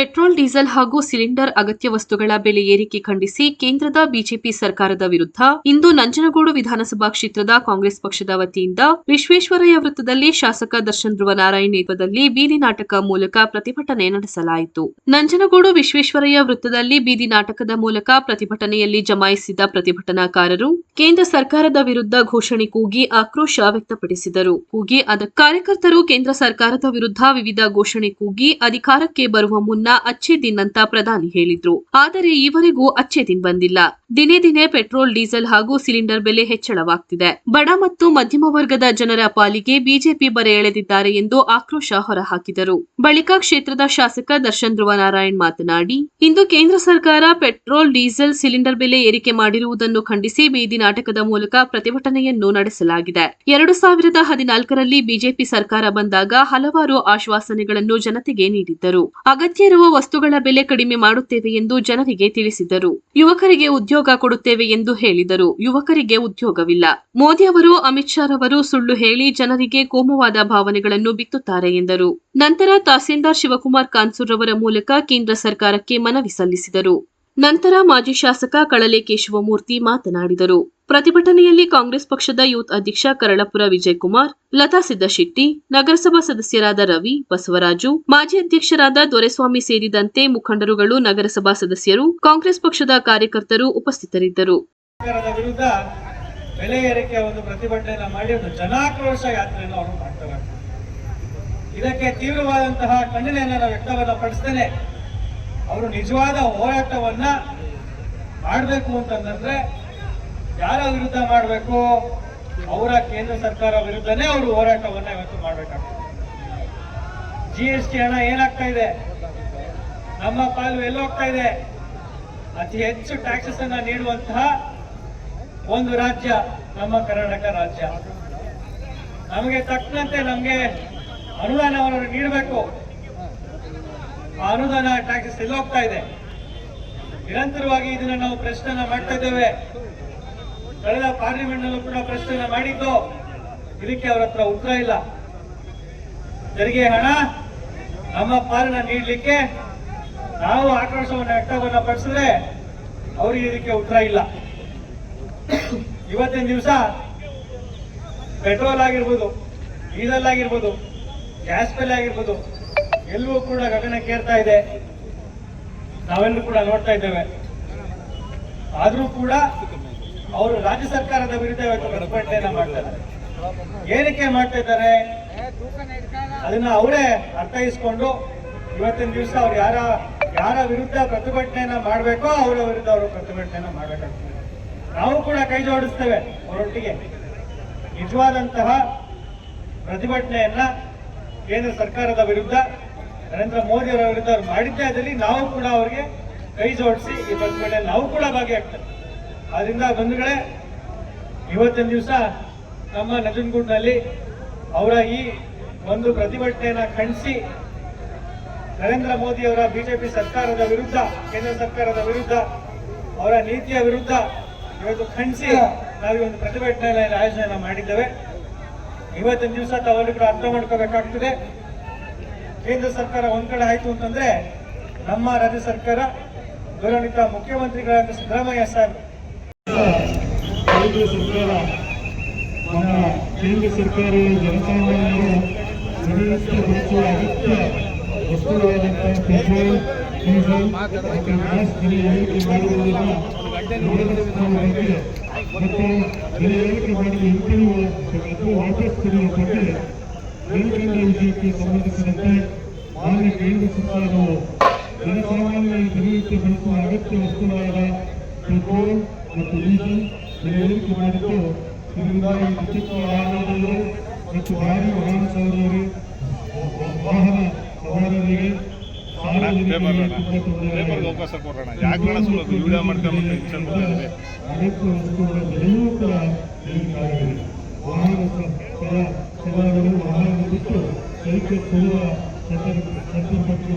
Petrol, diesel ಹಾಗೂ cylinder ಅಗತ್ಯ ವಸ್ತುಗಳ ಬೆಲೆ ಏರಿಕೆ ಖಂಡಿಸಿ ಕೇಂದ್ರದ ಬಿಜೆಪಿ ಸರ್ಕಾರದ ವಿರುದ್ಧ ಇಂದು ನಂಜನಗೂಡು ವಿಧಾನಸಭಾ ಕ್ಷೇತ್ರದ ಕಾಂಗ್ರೆಸ್ ಪಕ್ಷದ ವತಿಯಿಂದ ವಿಶ್ವೇಶ್ವರಯ್ಯ ವೃತ್ತದಲ್ಲಿ ಶಾಸಕ ದರ್ಶನ್ ಧ್ರುವ ನಾರಾಯಣ್ ನೇತೃತ್ವದಲ್ಲಿ ಬೀದಿ ನಾಟಕ ಮೂಲಕ ಪ್ರತಿಭಟನೆ ನಡೆಸಲಾಯಿತು. ನಂಜನಗೂಡು ವಿಶ್ವೇಶ್ವರಯ್ಯ ವೃತ್ತದಲ್ಲಿ ಬೀದಿ ನಾಟಕದ ಮೂಲಕ ಪ್ರತಿಭಟನೆಯಲ್ಲಿ ಜಮಾಯಿಸಿದ ಪ್ರತಿಭಟನಾಕಾರರು ಕೇಂದ್ರ ಸರ್ಕಾರದ ವಿರುದ್ಧ ಘೋಷಣೆ ಕೂಗಿ ಆಕ್ರೋಶ ವ್ಯಕ್ತಪಡಿಸಿದರು. ಕೂಗಿ ಅದ ಕಾರ್ಯಕರ್ತರು ಕೇಂದ್ರ ಸರ್ಕಾರದ ವಿರುದ್ಧ ವಿವಿಧ ಘೋಷಣೆ ಕೂಗಿ ಅಧಿಕಾರಕ್ಕೆ ಬರುವ ಮುನ್ನ ಅಚ್ಚೆ ದಿನ್ ಅಂತ ಪ್ರಧಾನಿ ಹೇಳಿದ್ರು. ಆದರೆ ಈವರೆಗೂ ಅಚ್ಚೆ ದಿನ್ ಬಂದಿಲ್ಲ. ದಿನೇ ದಿನೇ ಪೆಟ್ರೋಲ್, ಡೀಸೆಲ್ ಹಾಗೂ ಸಿಲಿಂಡರ್ ಬೆಲೆ ಹೆಚ್ಚಳವಾಗ್ತಿದೆ. ಬಡ ಮತ್ತು ಮಧ್ಯಮ ವರ್ಗದ ಜನರ ಪಾಲಿಗೆ ಬಿಜೆಪಿ ಬರೆ ಎಳೆದಿದ್ದಾರೆ ಎಂದು ಆಕ್ರೋಶ ಹೊರಹಾಕಿದರು. ಬಳಿಕ ಕ್ಷೇತ್ರದ ಶಾಸಕ ದರ್ಶನ್ ಧ್ರುವ ನಾರಾಯಣ್ ಮಾತನಾಡಿ, ಇಂದು ಕೇಂದ್ರ ಸರ್ಕಾರ ಪೆಟ್ರೋಲ್, ಡೀಸೆಲ್, ಸಿಲಿಂಡರ್ ಬೆಲೆ ಏರಿಕೆ ಮಾಡಿರುವುದನ್ನು ಖಂಡಿಸಿ ಬೀದಿ ನಾಟಕದ ಮೂಲಕ ಪ್ರತಿಭಟನೆಯನ್ನು ನಡೆಸಲಾಗಿದೆ. ಎರಡು ಸಾವಿರದ ಹದಿನಾಲ್ಕರಲ್ಲಿ ಬಿಜೆಪಿ ಸರ್ಕಾರ ಬಂದಾಗ ಹಲವಾರು ಆಶ್ವಾಸನೆಗಳನ್ನು ಜನತೆಗೆ ನೀಡಿದ್ದರು. ಅಗತ್ಯ ಇರುವ ವಸ್ತುಗಳ ಬೆಲೆ ಕಡಿಮೆ ಮಾಡುತ್ತೇವೆ ಎಂದು ಜನರಿಗೆ ತಿಳಿಸಿದರು. ಯುವಕರಿಗೆ ಉದ್ಯೋಗ ಕೊಡುತ್ತೇವೆ ಎಂದು ಹೇಳಿದರು. ಯುವಕರಿಗೆ ಉದ್ಯೋಗವಿಲ್ಲ. ಮೋದಿ ಅವರು, ಅಮಿತ್ ಶಾ ರವರು ಸುಳ್ಳು ಹೇಳಿ ಜನರಿಗೆ ಕೋಮುವಾದ ಭಾವನೆಗಳನ್ನು ಬಿತ್ತುತ್ತಾರೆ ಎಂದರು. ನಂತರ ತಹಸೀಲ್ದಾರ್ ಶಿವಕುಮಾರ್ ಕಾನ್ಸೂರ್ ರವರ ಮೂಲಕ ಕೇಂದ್ರ ಸರ್ಕಾರಕ್ಕೆ ಮನವಿ ಸಲ್ಲಿಸಿದರು. ನಂತರ ಮಾಜಿ ಶಾಸಕ ಕಳಲೆ ಕೇಶವಮೂರ್ತಿ ಮಾತನಾಡಿದರು. ಪ್ರತಿಭಟನೆಯಲ್ಲಿ ಕಾಂಗ್ರೆಸ್ ಪಕ್ಷದ ಯೂತ್ ಅಧ್ಯಕ್ಷ ಕರಳಪುರ ವಿಜಯಕುಮಾರ್, ಲತಾ ಸಿದ್ದಶೆಟ್ಟಿ, ನಗರಸಭಾ ಸದಸ್ಯರಾದ ರವಿ ಬಸವರಾಜು, ಮಾಜಿ ಅಧ್ಯಕ್ಷರಾದ ದೊರೆಸ್ವಾಮಿ ಸೇರಿದಂತೆ ಮುಖಂಡರುಗಳು ನಗರಸಭಾ ಸದಸ್ಯರು, ಕಾಂಗ್ರೆಸ್ ಪಕ್ಷದ ಕಾರ್ಯಕರ್ತರು ಉಪಸ್ಥಿತರಿದ್ದರು. ಬೆಲೆ ಏರಿಕೆ ಒಂದು ಪ್ರತಿಭಟನೆಯನ್ನು ಮಾಡಿ ಒಂದು ಜನಾಕ್ರೋಶ ಯಾತ್ರೆಯನ್ನು ಅವರು ಮಾಡ್ತಾರೆ. ಇದಕ್ಕೆ ತೀವ್ರವಾದಂತಹ ಖಂಡನೆಯನ್ನು ನಾವು ವ್ಯಕ್ತವನ್ನ ಪಡಿಸ್ತೇನೆ. ಅವರು ನಿಜವಾದ ಹೋರಾಟವನ್ನ ಮಾಡಬೇಕು ಅಂತಂದ್ರೆ ಯಾರ ವಿರುದ್ಧ ಮಾಡಬೇಕು? ಅವರ ಕೇಂದ್ರ ಸರ್ಕಾರ ವಿರುದ್ಧನೇ ಅವರು ಹೋರಾಟವನ್ನ ಇವತ್ತು ಮಾಡಬೇಕಾಗ್ತದೆ. ಜಿ ಎಸ್ ಟಿ ಹಣ ಏನಾಗ್ತಾ ಇದೆ? ನಮ್ಮ ಪಾಲು ಎಲ್ಲೋಗ್ತಾ ಇದೆ? ಅತಿ ಹೆಚ್ಚು ಟ್ಯಾಕ್ಸಸ್ ಅನ್ನ ನೀಡುವಂತಹ ಒಂದು ರಾಜ್ಯ ನಮ್ಮ ಕರ್ನಾಟಕ ರಾಜ್ಯ. ನಮಗೆ ತಕ್ಕಂತೆ ನಮಗೆ ಅನುದಾನವನ್ನು ನೀಡಬೇಕು. ಅನುದಾನ ಟ್ಯಾಕ್ಸಸ್ ಎಲ್ಲೋಗ್ತಾ ಇದೆ. ನಿರಂತರವಾಗಿ ಇದನ್ನ ನಾವು ಪ್ರಶ್ನೆ ಮಾಡ್ತಾ ಇದ್ದೇವೆ. ಕಳೆದ ಪಾರ್ಲಿಮೆಂಟ್ ನಲ್ಲೂ ಕೂಡ ಪ್ರಶ್ನೆ ಮಾಡಿದ್ದು ಇದಕ್ಕೆ ಅವರ ಹತ್ರ ಉತ್ತರ ಇಲ್ಲ. ತೆರಿಗೆ ಹಣ, ನಮ್ಮ ಪಾಲನ ನೀಡಲಿಕ್ಕೆ ನಾವು ಆಕ್ರೋಶವನ್ನು ವ್ಯಕ್ತವನ್ನ ಪಡಿಸಿದ್ರೆ ಅವ್ರಿಗೆ ಇದಕ್ಕೆ ಉತ್ತರ ಇಲ್ಲ. ಇವತ್ತಿನ ದಿವಸ ಪೆಟ್ರೋಲ್ ಆಗಿರ್ಬೋದು, ಡೀಸೆಲ್ ಆಗಿರ್ಬೋದು, ಗ್ಯಾಸ್ ಬೆಲೆ ಆಗಿರ್ಬೋದು ಎಲ್ಲವೂ ಕೂಡ ಗಗನಕ್ಕೇರ್ತಾ ಇದೆ. ನಾವೆಲ್ಲರೂ ಕೂಡ ನೋಡ್ತಾ ಇದ್ದೇವೆ. ಆದರೂ ಕೂಡ ಅವರು ರಾಜ್ಯ ಸರ್ಕಾರದ ವಿರುದ್ಧ ಇವತ್ತು ಪ್ರತಿಭಟನೆಯನ್ನ ಮಾಡ್ತಾರೆ ಏನಕ್ಕೆ ಮಾಡ್ತಾ ಇದ್ದಾರೆ? ಅದನ್ನ ಅವರೇ ಅರ್ಥೈಸ್ಕೊಂಡು ಇವತ್ತಿನ ದಿವಸ ಅವ್ರು ಯಾರ ಯಾರ ವಿರುದ್ಧ ಪ್ರತಿಭಟನೆಯನ್ನ ಮಾಡಬೇಕೋ ಅವರ ವಿರುದ್ಧ ಅವರು ಪ್ರತಿಭಟನೆಯನ್ನ ಮಾಡಬೇಕಾಗ್ತದೆ. ನಾವು ಕೂಡ ಕೈ ಜೋಡಿಸ್ತೇವೆ ಅವರೊಟ್ಟಿಗೆ. ನಿಜವಾದಂತಹ ಪ್ರತಿಭಟನೆಯನ್ನ ಕೇಂದ್ರ ಸರ್ಕಾರದ ವಿರುದ್ಧ ನರೇಂದ್ರ ಮೋದಿ ಅವರ ವಿರುದ್ಧ ಅವ್ರು ಮಾಡಿದ್ದೇ ಅದರಲ್ಲಿ ನಾವು ಕೂಡ ಅವರಿಗೆ ಕೈ ಜೋಡಿಸಿ ಈ ಪ್ರತಿಭಟನೆ ನಾವು ಕೂಡ ಭಾಗಿಯಾಗ್ತೇವೆ. ಆದ್ರಿಂದ ಬಂಧುಗಳೇ, ಇವತ್ತಿನ ದಿವಸ ನಮ್ಮ ನಂಜನಗೂಡಿನಲ್ಲಿ ಅವರ ಈ ಒಂದು ಪ್ರತಿಭಟನೆಯನ್ನ ಖಂಡಿಸಿ ನರೇಂದ್ರ ಮೋದಿ ಅವರ ಬಿಜೆಪಿ ಸರ್ಕಾರದ ವಿರುದ್ಧ, ಕೇಂದ್ರ ಸರ್ಕಾರದ ವಿರುದ್ಧ, ಅವರ ನೀತಿಯ ವಿರುದ್ಧ ಇವತ್ತು ಖಂಡಿಸಿ ನಾವು ಒಂದು ಪ್ರತಿಭಟನೆಯನ್ನು ಆಯೋಜನೆ ಮಾಡಿದ್ದೇವೆ. ಇವತ್ತಿನ ದಿವಸ ತಾವೆಲ್ಲರೂ ಕೂಡ ಅರ್ಥ ಮಾಡ್ಕೋಬೇಕಾಗ್ತದೆ. ಕೇಂದ್ರ ಸರ್ಕಾರ ಒಂದ್ ಕಡೆ ಆಯ್ತು ಅಂತಂದ್ರೆ ನಮ್ಮ ರಾಜ್ಯ ಸರ್ಕಾರ ಗೌರವಾನ್ವಿತ ಮುಖ್ಯಮಂತ್ರಿಗಳಾದ ಸಿದ್ದರಾಮಯ್ಯ ಸರ್ ಕೇಂದ್ರ ಸರ್ಕಾರ ನಮ್ಮ ಕೇಂದ್ರ ಸರ್ಕಾರವು ಜನಸಾಮಾನ್ಯರು ದಿನನಿತ್ಯ ಬಳಸುವ ಅಗತ್ಯ ವಸ್ತುಗಳಾದಂತಹ ಪೆಟ್ರೋಲ್ ಡೀಸೆಲ್ ಮತ್ತು ಗ್ಯಾಸ್ ಬೆಲೆ ಏರಿಕೆ ಮಾಡುವುದನ್ನು ನಿರಂತರವಾಗಿ ಮತ್ತು ಬೆಲೆ ಏರಿಕೆ ಮಾಡಲು ಹಿಂಪಡೆಯುವ ಅಥವಾ ವಾಪಸ್ ಪಡೆಯುವ ಬಗ್ಗೆ ಮೇಲ್ಕಂಡ ವಿಷಯಕ್ಕೆ ಸಂಬಂಧಿಸಿದಂತೆ ಮಾನ್ಯ ಕೇಂದ್ರ ಸರ್ಕಾರವು ಜನಸಾಮಾನ್ಯರು ದಿನನಿತ್ಯ ಬಳಸುವ ಅಗತ್ಯ ವಸ್ತುಗಳಾದ ಪೆಟ್ರೋಲ್ ಮತ್ತು ಏರಿಕೆ ಮಾಡಿದ್ದು ಇದರಿಂದಾಗಿ ದ್ವಿಚಕ್ರ ವಾಹನಗಳು ಮತ್ತು ಭಾರಿ ವಾಹನ ಸವಾರರು ವಾಹನ ಸವಾರರಿಗೆ ವಸ್ತುಗಳ ಬೆಲೆಯೂ ಕೂಡ ವಾಹನ ವಾಹನ ಬಿಟ್ಟು ಕೊಡುವ ಸಂದರ್ಭಕ್ಕೆ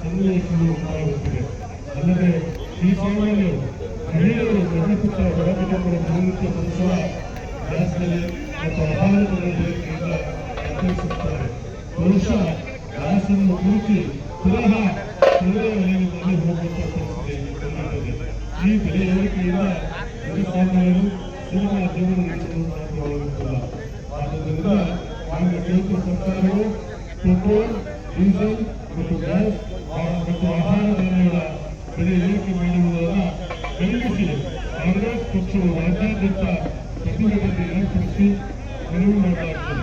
ಸನ್ನಿವೇಶಗಳು ಅಲ್ಲದೆ ಈ ಸಾಮಾನ್ಯರು ಮಹಿಳೆಯರು ಸಣ್ಣ ಪುಟ್ಟ ಮತ್ತು ಗ್ಯಾಸನ್ನು ಕುರಿತು ಪುನಃ ಪರಿಸ್ಥಿತಿ ಬಂದಿದೆ. ಈ ಸರ್ಕಾರವು ಪೆಟ್ರೋಲ್ ಡೀಸೆಲ್ ಮತ್ತು ಗ್ಯಾಸ್ ಆ- ಮತ್ತು ಆಹಾರ ಧಾನ್ಯಗಳ ಬೆಲೆ ಏರಿಕೆ ಮಾಡಿರುವುದನ್ನು ಖಂಡಿಸಿ ಪಕ್ಷವು ರಾಜ್ಯಾದ್ಯಂತ ಪ್ರತಿಭಟನೆ ಏರ್ಪಡಿಸಿ ಮನವಿ ಮಾಡಲಾಗುತ್ತದೆ